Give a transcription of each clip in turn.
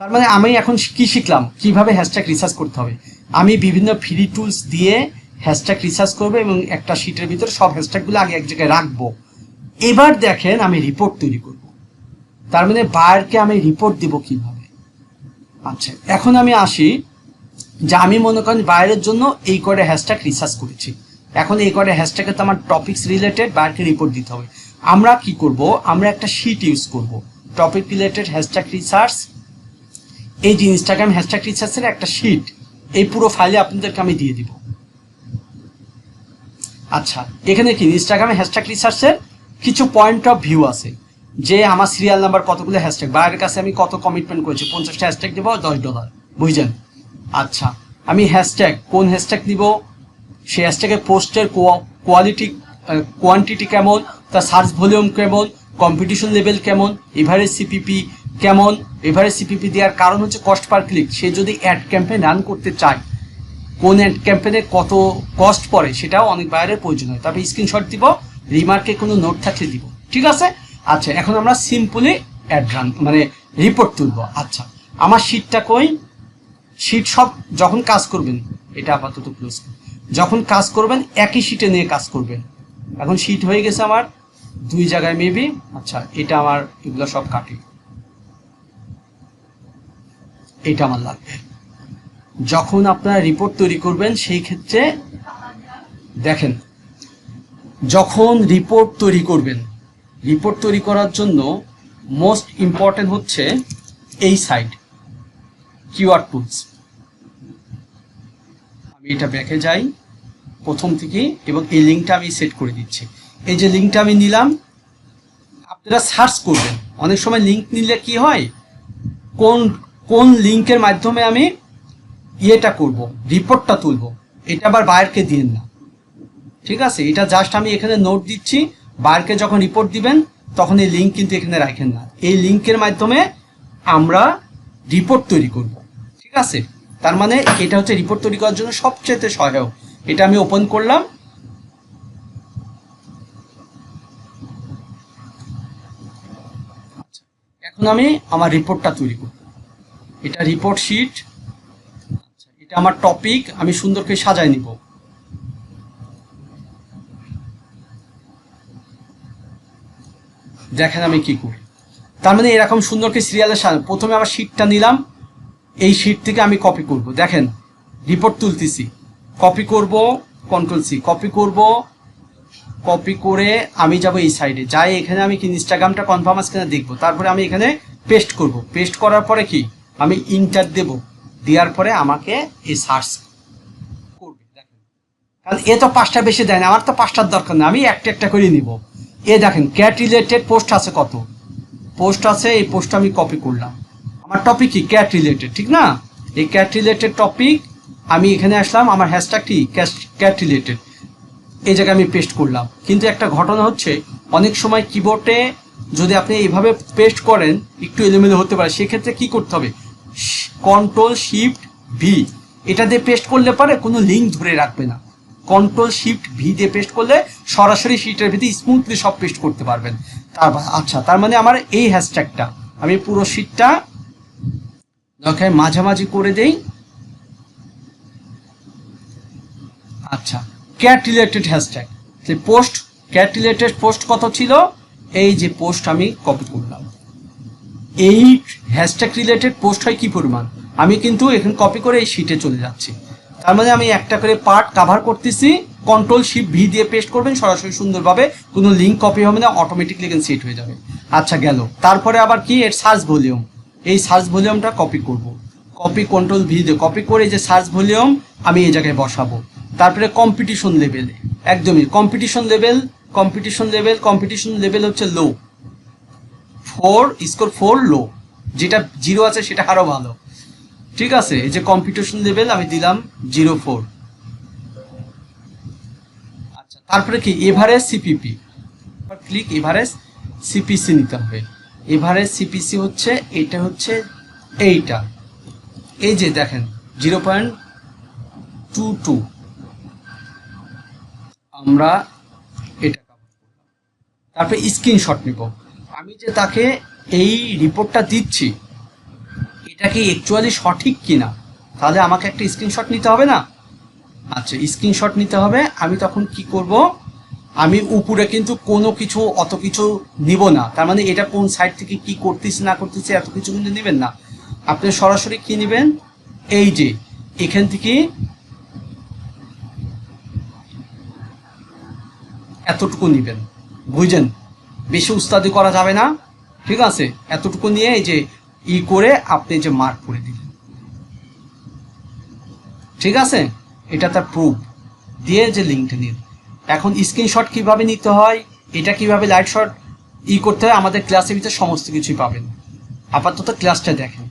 তার মানে আমি এখন কি শিখলাম? কীভাবে হ্যাশট্যাগ রিসার্চ করতে হবে? আমি বিভিন্ন ফ্রি টুলস দিয়ে হ্যাশট্যাগ রিসার্চ করব এবং একটা শিটের ভিতরে সব হ্যাশট্যাগুলো আগে এক জায়গায় রাখব। এবার দেখেন আমি রিপোর্ট তৈরি করব। তার মানে বায়ারকে আমি রিপোর্ট দেব কীভাবে? আচ্ছা এখন আমি আসি যে আমি মনে করেন বায়ারের জন্য এই কয়টা হ্যাশট্যাগ রিসার্চ করেছি। এখন এই কয়টা হ্যাশট্যাগে তো আমার টপিকস রিলেটেড বায়ারকে রিপোর্ট দিতে হবে। আমরা কি করব? আমরা একটা শিট ইউজ করব। টপিক রিলেটেড হ্যাশট্যাগ রিসার্চ এই যে ইনস্টাগ্রাম হ্যাশট্যাগ রিসার্চের একটা শিট এই পুরো ফাইলে আপনাদেরকে আমি দিয়ে দিব। আচ্ছা এখানে কি? ইনস্টাগ্রামে হ্যাশট্যাগ রিসার্চের কিছু পয়েন্ট অফ ভিউ আছে। যে আমার সিরিয়াল নাম্বার কতগুলো হ্যাশট্যাগ বাইরের কাছে আমি কত কমিটমেন্ট করেছি, পঞ্চাশটা হ্যাশট্যাগ দেবো, দশ ডলার বুঝছেন আচ্ছা আমি হ্যাশট্যাগ কোন হ্যাশট্যাগ নিব সেই হ্যাশট্যাগের পোস্টের কোয়ালিটি কোয়ান্টিটি কেমন? তার সার্চ ভলিউম কেমন? কম্পিটিশন লেভেল কেমন? এভারেজ সিপিপি কেমন? এভারেজ সিপিপি দেওয়ার কারণ হচ্ছে কস্ট পার ক্লিক সে যদি অ্যাড ক্যাম্পেইন রান করতে চায়, কোন অ্যাড ক্যাম্পেইনে কত কস্ট পড়ে সেটাও অনেক বাইরের প্রয়োজন হয়। তারপরে স্ক্রিনশট দিব রিমার্কে কোনো নোট থাকলে দিব। ঠিক আছে? আচ্ছা এখন আমরা সিম্পলি অ্যাড রান মানে রিপোর্ট তুলব। আচ্ছা আমার শিটটা কই? শিট সব যখন কাজ করবেন, এটা আপাতত ক্লোজ যখন কাজ করবেন, একই শিটে নিয়ে কাজ করবেন। এখন শিট হয়ে গেছে আমার দুই জায়গায় মেবি আচ্ছা এটা আমার এগুলো সব কাটি। এটা আমার লাগবে। যখন আপনারা রিপোর্ট তৈরি করবেন, সেই ক্ষেত্রে দেখেন, যখন রিপোর্ট তৈরি করবেন রিপোর্ট তৈরি করার জন্য মোস্ট ইম্পর্টেন্ট হচ্ছে এই সাইড কিউআর টুলস আমি এটা ব্যাকে যাই, প্রথম থেকে, এবং এই লিঙ্কটা আমি সেট করে দিচ্ছি। এই যে লিঙ্কটা আমি নিলাম, আপনারা সার্চ করবেন। অনেক সময় লিঙ্ক নিলে কি হয়? কোন কোন লিঙ্কের মাধ্যমে আমি ইয়েটা করব রিপোর্টটা তুলব এটা আবার বায়ারকে দিন না। ঠিক আছে? এটা জাস্ট আমি এখানে নোট দিচ্ছি বায়ারকে যখন রিপোর্ট দিবেন তখন এই লিঙ্ক কিন্তু এখানে রাখেন না। এই লিঙ্কের মাধ্যমে আমরা রিপোর্ট তৈরি করব। ঠিক আছে? তার মানে এটা হচ্ছে রিপোর্ট তৈরি করার জন্য সবচেয়ে সহায়ক। এটা আমি ওপেন করলাম। আচ্ছা, এখন আমি আমার রিপোর্টটা তৈরি করব। এটা রিপোর্ট শিট আচ্ছা, এটা আমার টপিক আমি সুন্দর করে সাজায় নিব। দেখেন আমি কি করি। তার মানে এরকম সুন্দর করে সিরিয়ালের সাজানো প্রথমে আমার শিটটা নিলাম এই শিট থেকে আমি কপি করব। দেখেন রিপোর্ট তুলতেছি। কপি করব কন্ট্রোল সি কপি করব কপি করে আমি যাব এই সাইডে যাই এখানে আমি কি ইনস্টাগ্রামটা কনফার্ম আছে কিনা দেখব। তারপরে আমি এখানে পেস্ট করব। পেস্ট করার পরে কি? আমি ইন্টার দেব। দেওয়ার পরে আমাকে এই সার্চ করবে, দেখেন। কারণ এ তো পাঁচটা বেশি দেয় না, আমার তো পাঁচটার দরকার নেই, আমি একটা একটা করে নিব। এ দেখেন ক্যাট রিলেটেড পোস্ট আছে কত? পোস্ট আছে, এই পোস্ট আমি কপি করলাম। আমার টপিক কি? ক্যাট রিলেটেড ঠিক না? এই ক্যাট রিলেটেড টপিক আমি এখানে আসলাম, আমার হ্যাশট্যাগ কি? ক্যাট রিলেটেড এই জায়গায় আমি পেস্ট করলাম। কিন্তু একটা ঘটনা হচ্ছে, অনেক সময় কিবোর্ডে যদি আপনি এইভাবে পেস্ট করেন, একটু এলোমেলো হতে পারে। সেক্ষেত্রে কি করতে হবে? কন্ট্রোল শিফট ভি এটা দিয়ে পেস্ট করলে পারে কোনো লিঙ্ক ধরে রাখবে না। কন্ট্রোল শিফট ভি দিয়ে পেস্ট করলে সরাসরি শিটের ভিতরে স্মুথলি সব পেস্ট করতে পারবেন। তার আচ্ছা তার মানে আমার এই হ্যাশট্যাগটা আমি পুরো শিটটা দরকার মাঝামাঝি করে দেই। আচ্ছা ক্যাট রিলেটেড হ্যাশট্যাগ যে পোস্ট ক্যাট রিলেটেড পোস্ট কত ছিল? এই যে পোস্ট আমি কপি করলাম। এই হ্যাশট্যাগ রিলেটেড পোস্ট হয় কি পরিমাণ? আমি কিন্তু এখানে কপি করে এই শিটে চলে যাচ্ছি। তার মানে আমি একটা করে পার্ট কাভার করতেছি কন্ট্রোল শিপ ভি দিয়ে পেস্ট করবেন, সরাসরি সুন্দরভাবে কোনো লিঙ্ক কপি হবে না অটোমেটিকলি এখানে সেট হয়ে যাবে। আচ্ছা গেল। তারপরে আবার কি? এর সার্চ ভলিউম এই সার্চ ভলিউমটা কপি করব। কপি কন্ট্রোল ভি দিয়ে কপি করে যে সার্চ ভলিউম আমি এই জায়গায় বসাবো। তারপরে কম্পিটিশন লেভেল একদমই। Competition level competition level competition level হচ্ছে low four score four low যেটা জিরো আছে সেটা আরও ভালো। ঠিক আছে, এই যে কম্পিটিশন লেভেল আমি দিলাম জিরো ফোর আচ্ছা তারপরে কি? Average CPP click average CPC নিতে হবে। এভারেজ সিপিসি হচ্ছে, এটা হচ্ছে এইটা। এই যে দেখেন জিরো পয়েন্ট টু টু আমরা এটা তারপরে স্ক্রিনশট নিব। আমি যে তাকে এই রিপোর্টটা দিচ্ছি, এটা কি অ্যাকচুয়ালি সঠিক কিনা? তাহলে আমাকে একটা স্ক্রিনশট নিতে হবে না? আচ্ছা স্ক্রিনশট নিতে হবে। আমি তখন কি করব? আমি উপরে কিন্তু কোনো কিছু, অত কিছু নিব না। তার মানে এটা কোন সাইড থেকে কি করতেছি, না করতেছি, এত কিছু কিন্তু নেবেন না। আপনি সরাসরি কি নেবেন? এই যে, এখান থেকে এতটুকু নেবেন। বুঝছেন? বেশি উস্তাদি করা যাবে না। ঠিক আছে? এতটুকু নিয়ে এই যে ই করে আপনি যে মার্ক করে দিলেন। ঠিক আছে? এটা তার প্রুফ দিয়ে যে লিঙ্কটা নিন এখন স্ক্রিনশট কীভাবে নিতে হয়, এটা কীভাবে লাইট শট ই করতে হয়, আমাদের ক্লাসের ভিতরে সমস্ত কিছুই পাবেন। আপাতত ক্লাসটা দেখেন।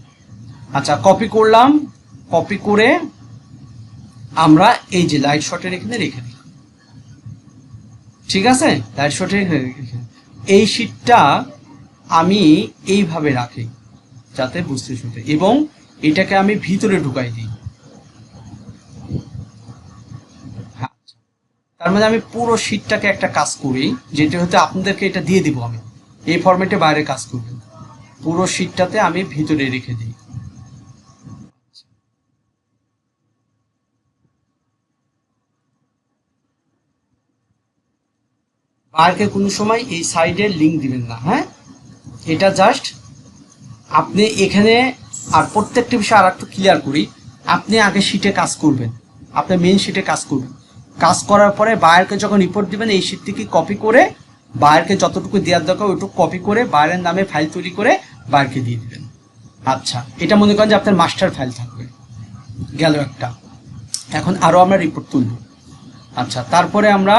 আচ্ছা কপি করলাম। কপি করে আমরা এই যে লাইট শটের এখানে রেখে দিই ঠিক আছে? লাইট শটের রেখে। এই শীটটা আমি এইভাবে রাখি, যাতে বুঝতে শুনতে। এবং এটাকে আমি ভিতরে ঢুকাই দিই। হ্যাঁ। তার মানে আমি পুরো শীটটাকে একটা কাজ করি, যেটা হতে আপনাদেরকে এটা দিয়ে দিব আমি। এই ফরম্যাটে বাইরে কাজ করবেন। পুরো শীটটাতে আমি ভিতরে রেখে দিই। বাইরকে কোনো সময় এই সাইডে লিঙ্ক দিবেন না হ্যাঁ? এটা জাস্ট আপনি এখানে আর প্রত্যেকটা বিষয় আর একটু ক্লিয়ার করি। আপনি আগে শিটে কাজ করবেন, আপনি মেন শিটে কাজ করবেন। কাজ করার পরে বায়ারকে যখন রিপোর্ট দিবেন, এই শিট থেকে কপি করে বায়ারকে যতটুকু দেওয়ার দরকার, ওইটুকু কপি করে বায়ারের নামে ফাইল তৈরি করে বায়ারকে দিয়ে দিবেন। আচ্ছা এটা মনে করেন যে আপনার মাস্টার ফাইল থাকবে। গেল একটা। এখন আরও আমরা রিপোর্ট তুলব। আচ্ছা তারপরে আমরা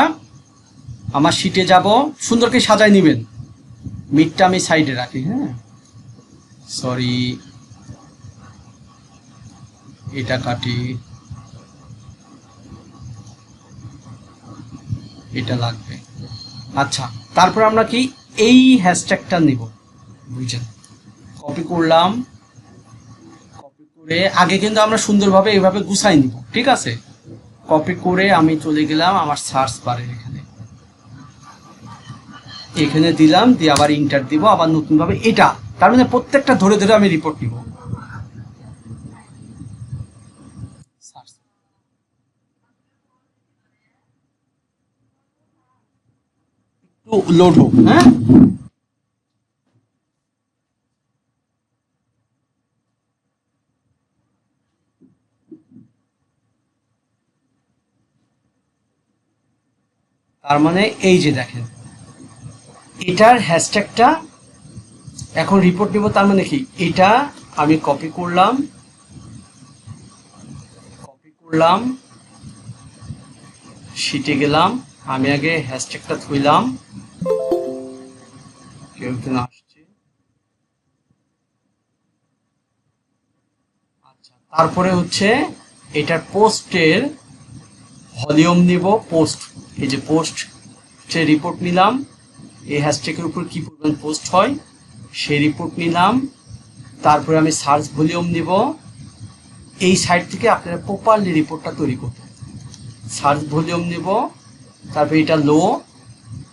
আমার শিটে যাব। সুন্দরকে সাজায় নেবেন। মিটটা আমি সাইডে রাখি হ্যাঁ? সরি এটা কাটি। এটা লাগবে। আচ্ছা তারপর আমরা কি এই হ্যাশট্যাগটা নিব। বুঝছেন? কপি করলাম। কপি করে আগে কিন্তু আমরা সুন্দরভাবে এভাবে গুছাই নিব, ঠিক আছে? কপি করে আমি চলে গেলাম আমার সার্চ বারে এখানে। এখানে দিলাম দিয়ে আবার ইন্টার দিব আবার নতুনভাবে এটা। তার মানে প্রত্যেকটা ধরে ধরে আমি রিপোর্ট নিব। লোড হোক। হ্যাঁ? তার মানে এই যে দেখেন। এটার হ্যাশট্যাগটা এখন রিপোর্ট নিব, তার মানে কি? এটা আমি কপি করলাম কপি করলাম শিটে গেলাম, আমি আগে হ্যাশট্যাগটা থইলাম কেউ একজন আসছে। আচ্ছা তারপরে হচ্ছে এটার পোস্টের ভলিউম নিব পোস্ট এই যে পোস্ট রিপোর্ট নিলাম। এই হ্যাশট্যাগের উপর কী পরিমাণ পোস্ট হয় সেই রিপোর্ট নিলাম, তারপরে আমি সার্চ ভলিউম নিব। এই সাইট থেকে আপনারা প্রপারলি রিপোর্টটা তৈরি করতে সার্চ ভলিউম নিব, তারপরে এটা লো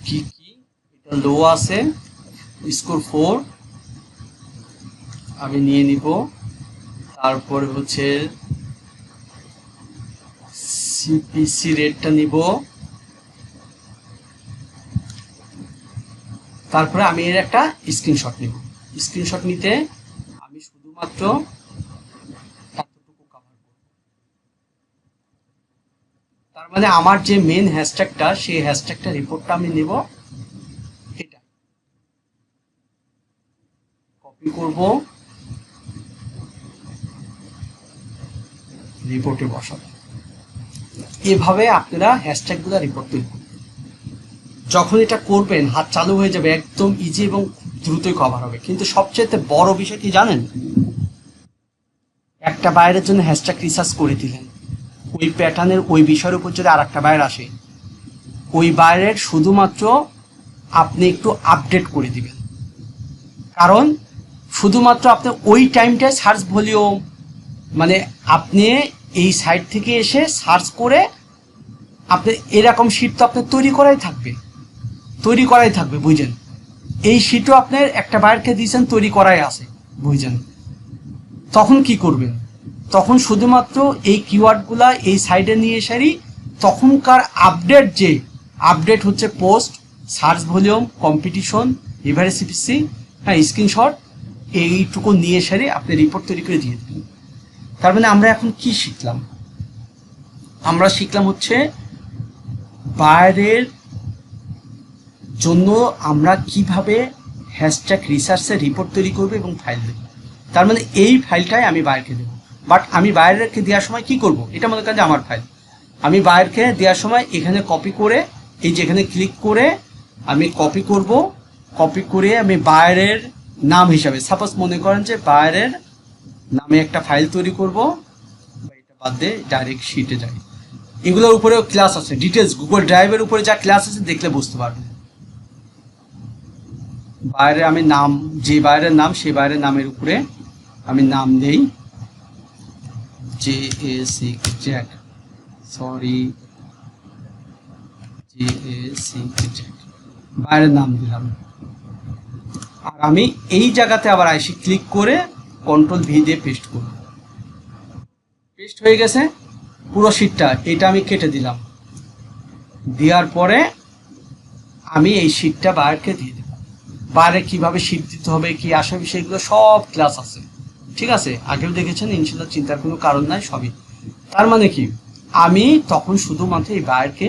কি কি, এটা লো আছে স্কোর ফোর আমি নিয়ে নিব। তারপরে হচ্ছে সিপিসি রেটটা নিব। তারপরে আমি এর একটা স্ক্রিনশট নিব। স্ক্রিনশট নিতে আমি শুধুমাত্র তার মানে আমার যে মেন হ্যাশট্যাগটা সেই হ্যাশট্যাগটা রিপোর্টটা আমি নেব। এটা। কপি করব। রিপোর্টে বসাবো। এভাবে আপনারা হ্যাশট্যাগুলো রিপোর্ট তৈরি যখন এটা করবেন, হাত চালু হয়ে যাবে, একদম ইজি এবং দ্রুতই কভার হবে। কিন্তু সবচেয়ে বড় বিষয় কি জানেন? একটা বাইরের জন্য হ্যাশট্যাগ রিসার্চ করে দিলেন। ওই প্যাটার্নের ওই বিষয়ের উপর যদি আর একটা বাইর আসে, ওই বাইরের শুধুমাত্র আপনি একটু আপডেট করে দিবেন। কারণ শুধুমাত্র আপনি ওই টাইমটায় সার্চ ভলিউম মানে আপনি এই সাইট থেকে এসে সার্চ করে আপনি এরকম শীট তো আপনার তৈরি করাই থাকবে। তৈরি করাই থাকবে, বুঝছেন? এই শীটও আপনার একটা বাইরকে দিয়েছেন, তৈরি করাই আছে, বুঝছেন? তখন কি করবেন? তখন শুধুমাত্র এই কিওয়ার্ডগুলা এই সাইডে নিয়ে এসারই তখনকার আপডেট যে, আপডেট হচ্ছে post, search volume, competition, average CPC হ্যাঁ স্ক্রিনশট, এইটুকু নিয়ে সারি আপনি রিপোর্ট তৈরি করে দিয়ে দেবেন। তার মানে আমরা এখন কি শিখলাম? আমরা শিখলাম হচ্ছে বাইরের জন্য আমরা কীভাবে হ্যাশট্যাগ রিসার্চের রিপোর্ট তৈরি করব এবং ফাইল দেবো। তার মানে এই ফাইলটাই আমি বাইরকে দেবো। বাট আমি বাইরেরকে দেওয়ার সময় কি করব? এটা মনে করেন যে আমার ফাইল আমি বাইরকে দেওয়ার সময় এখানে কপি করে, এই যে এখানে ক্লিক করে আমি কপি করব। কপি করে আমি বাইরের নাম হিসাবে সাপোজ মনে করেন যে বাইরের নামে একটা ফাইল তৈরি করব। এটা বাদ দিয়ে ডাইরেক্ট শিটে যাই। এগুলোর উপরেও ক্লাস আছে। ডিটেলস গুগল ড্রাইভের উপরে যা ক্লাস আছে দেখলে বুঝতে পারবেন। বাইরে আমি নাম, যে বাইরের নাম সেই বাইরের নামের উপরে আমি নাম দেই। J A C Jack sorry J A C Jack বাইরের নাম দিলাম। আর আমি এই জায়গাতে আবার আইসি, ক্লিক করে কন্ট্রোল ভি দিয়ে পেস্ট করব। পেস্ট হয়ে গেছে পুরো শীটটা এটা আমি কেটে দিলাম। দেওয়ার পরে আমি এই শীটটা বাইরকে দিয়ে দেবো। বাইরে কীভাবে শীট দিতে হবে, কি আসে বিষয়গুলো সব ক্লাস আছে। ঠিক আছে? আগেও দেখেছেন, ইনশাল্লাহ চিন্তার কোনো কারণ নাই, সবই। তার মানে কি? আমি তখন শুধুমাত্র এই বাইরকে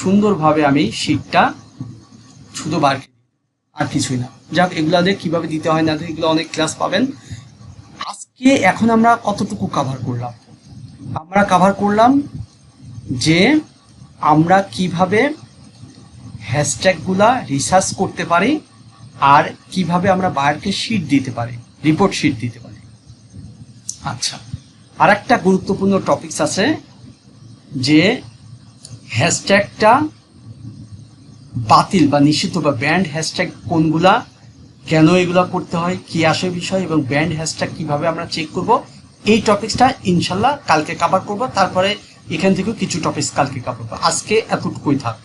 সুন্দরভাবে আমি শীটটা শুধু বাইরকে আর কিছুই না। যাক এগুলাদের কীভাবে দিতে হয়, না এগুলো অনেক ক্লাস পাবেন। আজকে এখন আমরা কতটুকু কাভার করলাম? আমরা কাভার করলাম যে আমরা কীভাবে হ্যাশট্যাগুলা রিসার্চ করতে পারি আর কীভাবে আমরা বাইরকে শিট দিতে পারি রিপোর্ট শিট দিতে পারি। আচ্ছা আর একটা গুরুত্বপূর্ণ টপিকস আছে যে হ্যাশট্যাগটা বাতিল বা নিষিদ্ধ বা ব্যান্ড হ্যাশট্যাগ কোনগুলা, কেন এগুলা করতে হয়, কি আসে বিষয় এবং ব্যান্ড হ্যাশট্যাগ কীভাবে আমরা চেক করব, এই টপিকসটা ইনশাল্লাহ কালকে কাভার করব, তারপরে এখান থেকেও কিছু টপিকস কালকে কাভার করব। আজকে এতটুকুই থাক।